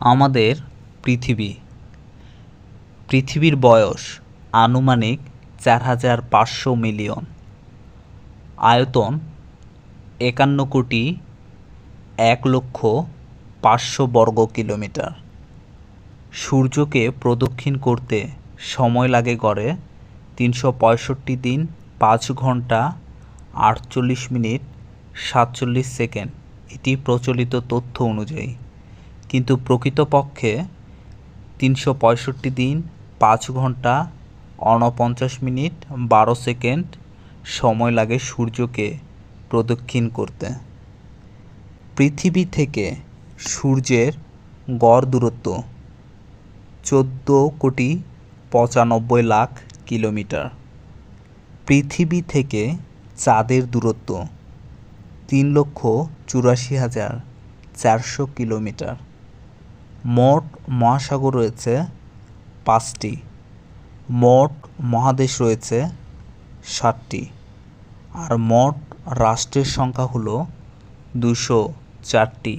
আমাদের পৃথিবী। পৃথিবীর বয়স আনুমানিক চার হাজার পাঁচশো মিলিয়ন। আয়তন একান্ন কোটি এক লক্ষ পাঁচশো বর্গ কিলোমিটার। সূর্যকে প্রদক্ষিণ করতে সময় লাগে গড়ে তিনশো পঁয়ষট্টি দিন পাঁচ ঘণ্টা আটচল্লিশ মিনিট সাতচল্লিশ সেকেন্ড। এটি প্রচলিত তথ্য অনুযায়ী। কিন্তু প্রকৃতপক্ষে তিনশো পঁয়ষট্টি দিন, পাঁচ ঘণ্টা উনপঞ্চাশ মিনিট, বারো সেকেন্ড সময় লাগে সূর্যকে প্রদক্ষিণ করতে। পৃথিবী থেকে সূর্যের গড় দূরত্ব চোদ্দ কোটি পঁচানব্বই লাখ কিলোমিটার। পৃথিবী থেকে চাঁদের দূরত্ব তিন লক্ষ চুরাশি হাজার চারশো কিলোমিটার। মোট মহাসাগর রয়েছে পাঁচটি। মোট মহাদেশ রয়েছে সাতটি। আর মোট রাষ্ট্রের সংখ্যা হলো দুশো চারটি।